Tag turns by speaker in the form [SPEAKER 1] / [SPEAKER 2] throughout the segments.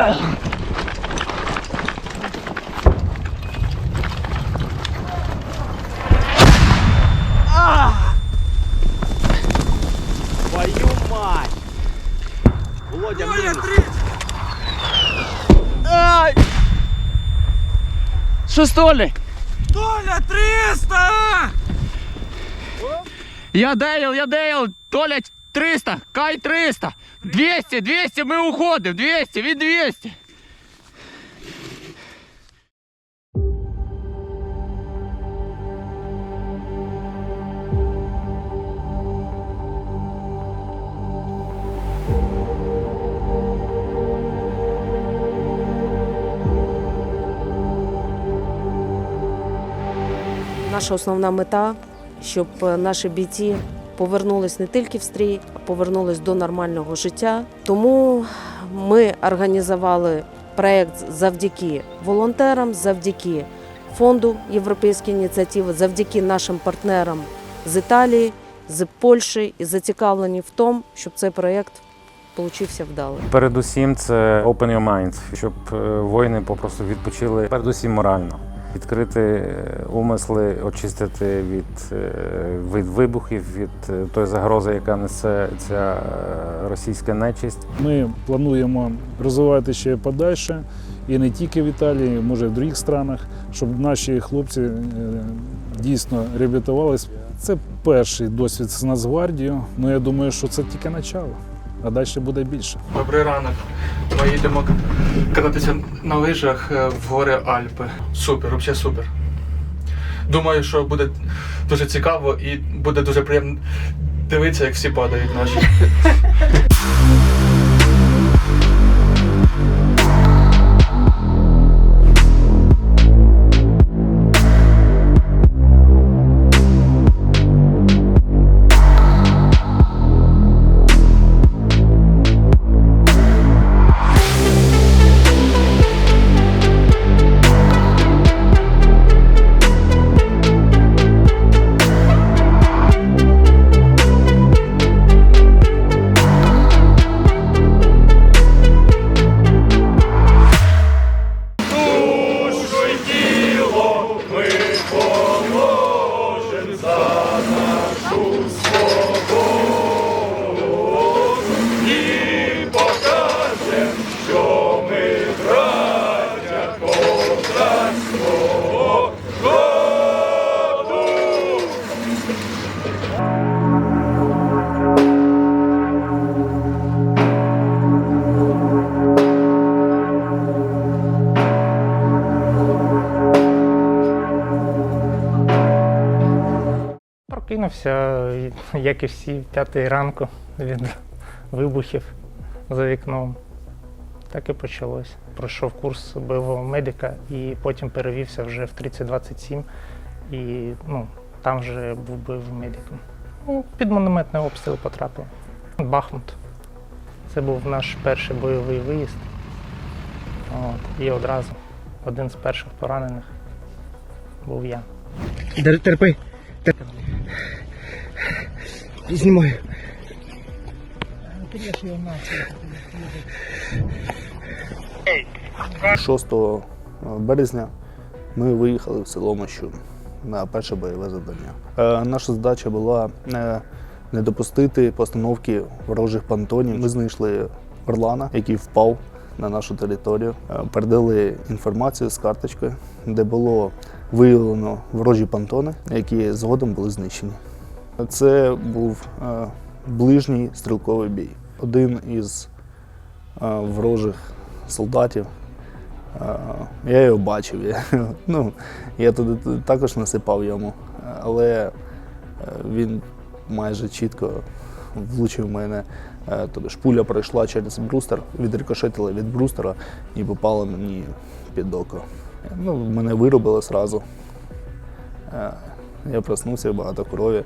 [SPEAKER 1] Твою мать! Володя, мінус.
[SPEAKER 2] Ай! Що столі?
[SPEAKER 1] Толя, 300!
[SPEAKER 2] Я Дейл, я Дейл, Толя 300, Кай 300, 200, 200, ми уходимо, 200, він 200.
[SPEAKER 3] Наша основна мета, щоб е, наші бійці повернулись не тільки в стрій, а повернулись до нормального життя. Тому ми організували проект завдяки волонтерам, завдяки фонду Європейської ініціативи, завдяки нашим партнерам з Італії, з Польщі і зацікавлені в тому, щоб цей проект получився вдалим.
[SPEAKER 4] Передусім, це open your mind, щоб е, воїни попросту відпочили передусім морально. Відкрити е, умисли, очистити від, е, від вибухів, від е, тої загрози, яка несе ця російська нечисть.
[SPEAKER 5] Ми плануємо розвивати ще подальше і не тільки в Італії, може в других странах, щоб наші хлопці дійсно реабілітувались. Це перший досвід з Нацгвардією. Ну я думаю, що це тільки начало, а далі буде більше.
[SPEAKER 6] Добрий ранок. Ми їдемо кататися на лижах е, в гори Альпи. Супер, взагалі супер. Думаю, що буде дуже цікаво і буде дуже приємно дивитися, як всі падають наші.
[SPEAKER 7] Прокинувся, як і всі, в п'ятій ранку від вибухів за вікном. Так і почалось. Пройшов курс бойового медика і потім перевівся вже в 3027 і ну, там вже був бойовим медиком. Ну, під монуметний обстріл потрапив. Бахмут. Це був наш перший бойовий виїзд. От, і одразу один з перших поранених був я.
[SPEAKER 1] Терпи. терпи. Знімаю.
[SPEAKER 8] 6 березня ми виїхали в село Мощун на перше бойове завдання. Е, Наша задача була не, не допустити постановки ворожих понтонів. Ми знайшли Орлана, який впав на нашу територію. Е, Передали інформацію з карточкою, де було виявлено ворожі понтони, які згодом були знищені. Це був е, ближній стрілковий бій. Один із е, ворожих солдатів Я його бачив. Я, ну, я туди також насипав йому, але він майже чітко влучив мене. Е, Тобто ж пуля пройшла через брустер, відрикошетила від брустера і попала мені під око. Ну, мене виробили одразу. Я проснувся, багато крові,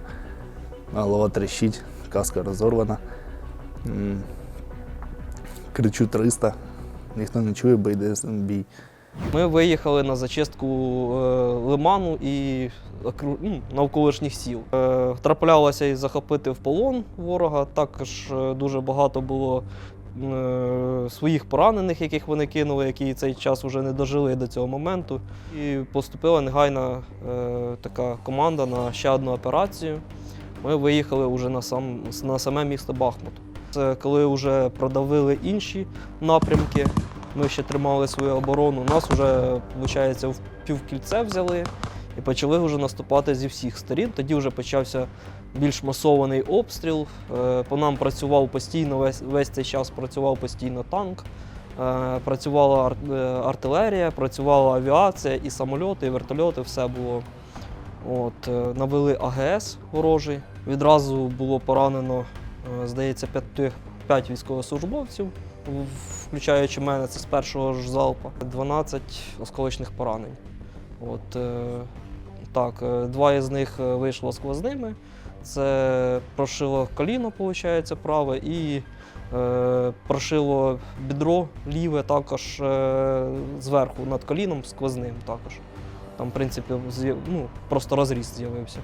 [SPEAKER 8] голова тріщить, каска розорвана. Кричу 300, ніхто не чує, бо йде бій.
[SPEAKER 9] Ми виїхали на зачистку е, лиману і ну, навколишніх сіл. Е, Траплялося і захопити в полон ворога. Також е, дуже багато було своїх поранених, яких вони кинули, які цей час вже не дожили до цього моменту. І поступила негайна така команда на ще одну операцію. Ми виїхали вже на, сам, на саме місто Бахмут. Це коли вже продавили інші напрямки, ми ще тримали свою оборону. Нас вже, виходить, в півкільце взяли і почали вже наступати зі всіх сторін. Тоді вже почався більш масований обстріл. Е, По нам працював постійно, весь, весь цей час працював постійно танк, е, працювала е, артилерія, працювала авіація, і самольоти, і вертольоти, все було. От, навели АГС ворожий. Відразу було поранено, здається, 5, 5 військовослужбовців, включаючи мене, це з першого ж залпа, 12 осколочних поранень. От, е, так, е, два із них е, вийшло сквозними. Це прошило коліно, виходить, праве, і е, прошило бідро ліве також е, зверху над коліном сквозним також. Там, в принципі, ну, просто розріз з'явився.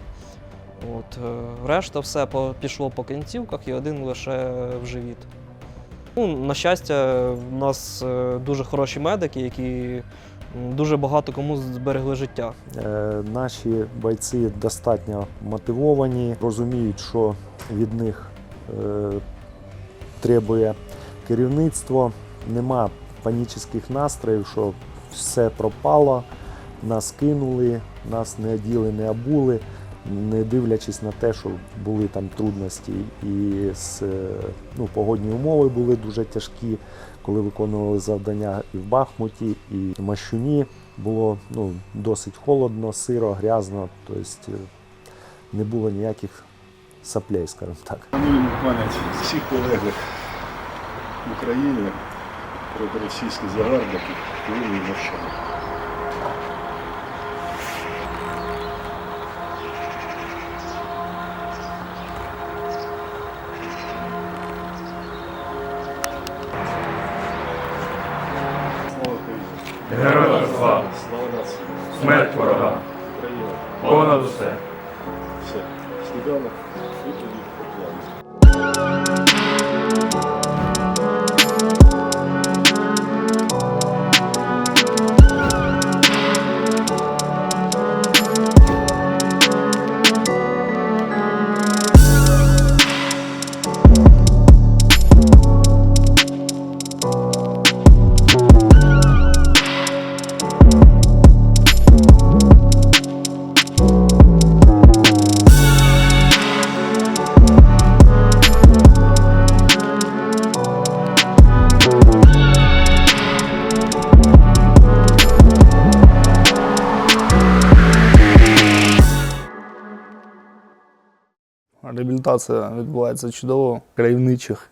[SPEAKER 9] От, решта все пішло по кінцівках і один лише в живіт. Ну, на щастя, в нас е, дуже хороші медики, які дуже багато кому зберегли життя.
[SPEAKER 10] Е, Наші бойці достатньо мотивовані, розуміють, що від них е, требує керівництво. Нема панічних настроїв, що все пропало, нас кинули, нас не оділи, не обули, не дивлячись на те, що були там трудності, і з, е, ну, погодні умови були дуже тяжкі, коли виконували завдання і в Бахмуті, і в Мащуні було ну, досить холодно, сиро, грязно, тобто е, не було ніяких саплей, скажімо так.
[SPEAKER 11] Шануємо пам'ять всіх полеглих в Україні проти російських загарбників, хвилини мовчання. Слава
[SPEAKER 8] Реабілітація відбувається чудово в краєвничих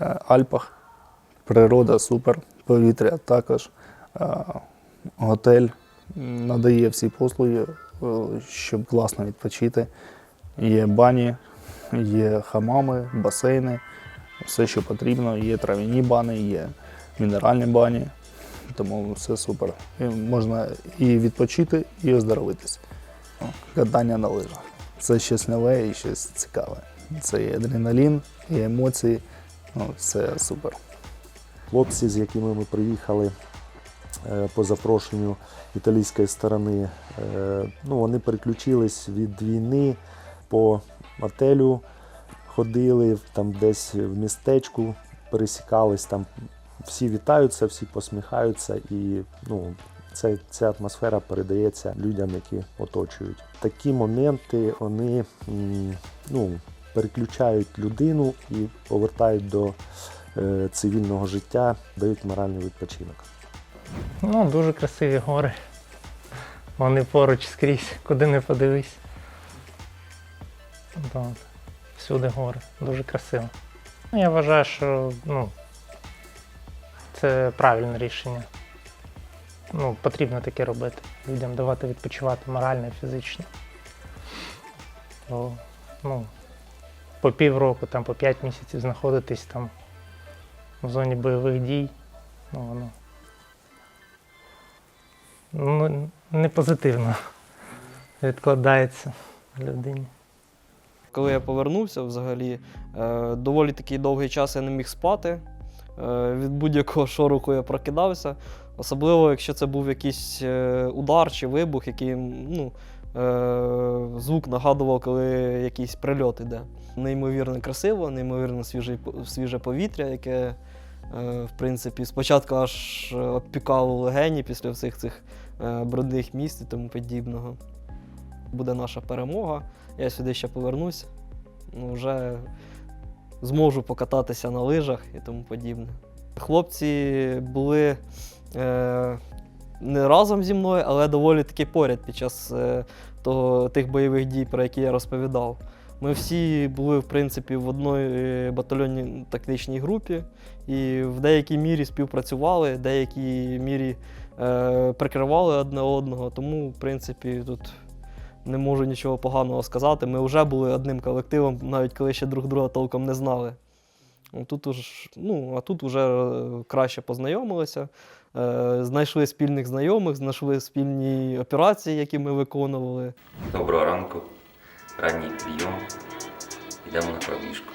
[SPEAKER 8] е, Альпах. Природа супер, повітря також. Е, Готель надає всі послуги, е, щоб класно відпочити. Є бані, є хамами, басейни, все, що потрібно. Є трав'яні бани, є мінеральні бані. Тому все супер. І можна і відпочити, і оздоровитись. Катання на лижах. Це щось нове і щось цікаве. Це і адреналін, і емоції. Ну, це супер.
[SPEAKER 10] Хлопці, з якими ми приїхали е, по запрошенню італійської сторони, е, ну, вони переключились від війни по отелю, ходили там десь в містечку, пересікались там. Всі вітаються, всі посміхаються, і ну, це, ця атмосфера передається людям, які оточують. Такі моменти вони ну, переключають людину і повертають до е, цивільного життя, дають моральний відпочинок.
[SPEAKER 7] Ну, дуже красиві гори. Вони поруч скрізь, куди не подивись. От. Всюди гори. Дуже красиво. Ну, Я вважаю, що ну, це правильне рішення. Ну, потрібно таке робити. Людям давати відпочивати морально і фізично. Бо, ну, по півроку, там, по п'ять місяців знаходитись там в зоні бойових дій. Ну, воно ну, не позитивно відкладається людині.
[SPEAKER 9] Коли я повернувся, взагалі, е, доволі такий довгий час я не міг спати. Е, Від будь-якого шороху я прокидався. Особливо, якщо це був якийсь е, удар чи вибух, який ну, е, звук нагадував, коли якийсь прильот іде. Неймовірно красиво, неймовірно свіже, свіже повітря, яке, в принципі, спочатку аж обпікало легені після всіх цих брудних міст і тому подібного. Буде наша перемога. Я сюди ще повернусь. Ну, вже зможу покататися на лижах і тому подібне. Хлопці були е, не разом зі мною, але доволі таки поряд під час е, того, тих бойових дій, про які я розповідав. Ми всі були, в принципі, в одній е, батальйонній тактичній групі і в деякій мірі співпрацювали, в деякій мірі е, прикривали одне одного. Тому, в принципі, тут не можу нічого поганого сказати. Ми вже були одним колективом, навіть коли ще друг друга толком не знали. Ну, Тут уж, ну, а тут вже е, краще познайомилися, е, знайшли спільних знайомих, знайшли спільні операції, які ми виконували.
[SPEAKER 12] Доброго ранку, ранній прийом. Йдемо на пробіжку.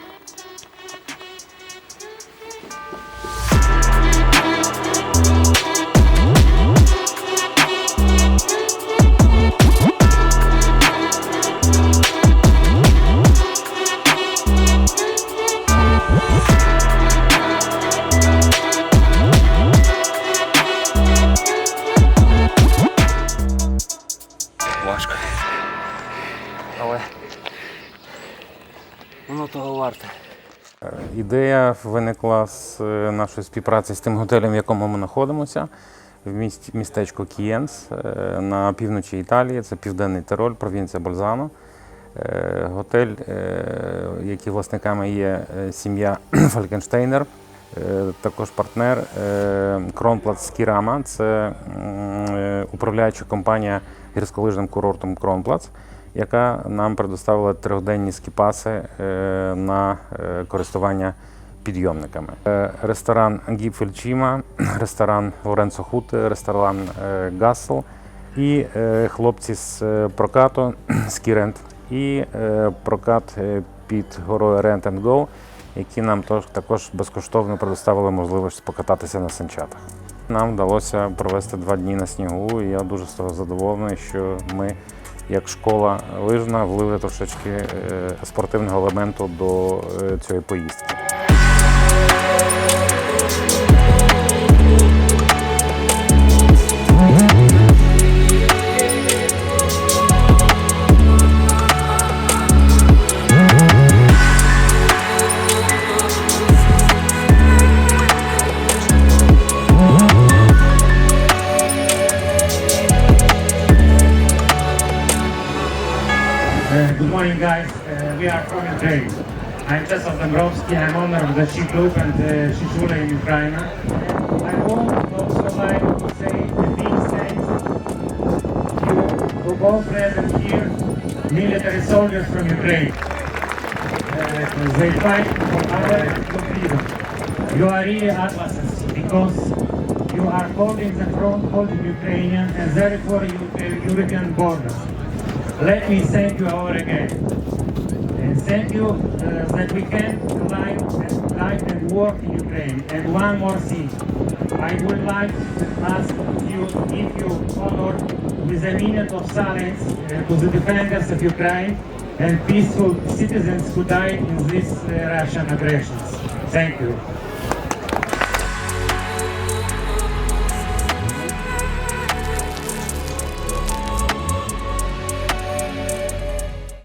[SPEAKER 4] Ідея виникла з е, нашої співпраці з тим готелем, в якому ми знаходимося, в місті, містечко Кієнс е, на півночі Італії. Це південний Тироль, провінція Бользано. Е, Готель, який власниками є сім'я Фалькенштейнер, також партнер Кронплац Кірама. Це управляюча компанія гірськолижним курортом Кронплац яка нам предоставила трьохденні скіпаси е, на е, користування підйомниками. Е, Ресторан Гіпфель Чіма, ресторан Лоренцо Хуте, ресторан Гассел і хлопці з прокату Скірент і прокат під горою Rent and Go, які нам також безкоштовно предоставили можливість покататися на санчатах. Нам вдалося провести два дні на снігу, і я дуже з того задоволений, що ми як школа лижна влили трошечки е, спортивного елементу до е, цієї поїздки.
[SPEAKER 13] Ski Club and uh, Ski Schule in Ukraine. I would also like to say a big thanks to to all present here, military soldiers from Ukraine. Uh, They fight for our freedom. You are really atlases because you are holding the front, holding Ukrainian, and therefore you, uh, European borders. Let me thank you all again. And thank you uh, that we can live and, live and work in Ukraine. And one more thing. I would like to ask you if you honor with a minute of silence uh, to the defenders of Ukraine and peaceful citizens who died in these uh, Russian aggressions. Thank you.